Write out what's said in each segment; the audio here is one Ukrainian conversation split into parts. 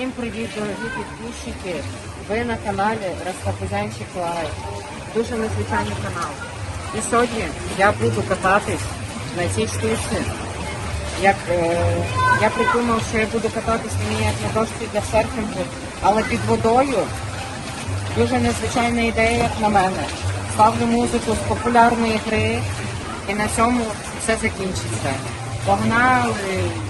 Всім привіт, дорогі підписчики. Ви на каналі Растапузянчик Лайв. Дуже незвичайний канал. І сьогодні я буду кататись на цій штуці. Як, е, я придумав, що я буду кататись на ній як на дошці для серфінгу, але під водою. Дуже незвичайна ідея, як на мене. Ставлю музику з популярної гри і на цьому все закінчиться. Погнали!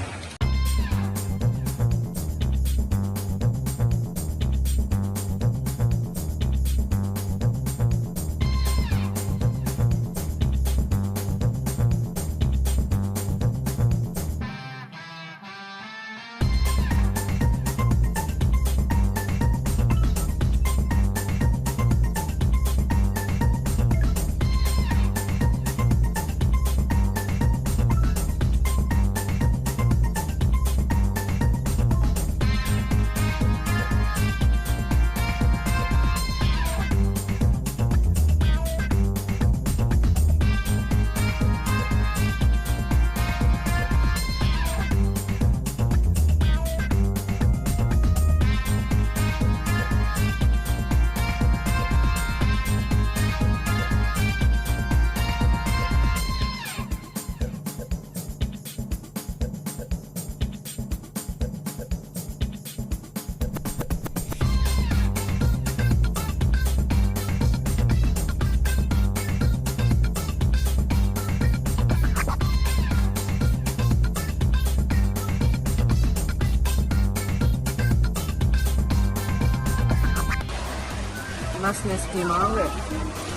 Нас не спіймали.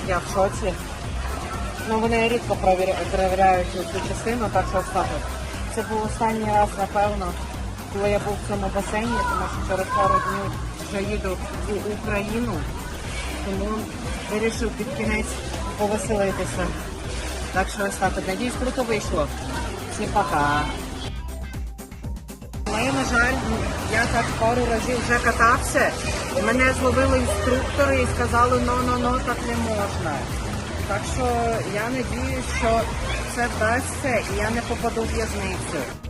Я в шоці. Ну, вони рідко перевіряють цю частину, так що оставив. Це був останній раз, напевно, коли я був в цьому басейні, тому що через пару днів вже їду в Україну. Тому вирішив під кінець повеселитися. Так що ось. Надіюсь, круто вийшло. Всім пока. На жаль, я так пару разів вже катався, мене зловили інструктори і сказали, ну ну ну так не можна. Так що я надію, що це вдасться і я не попаду в в'язницю.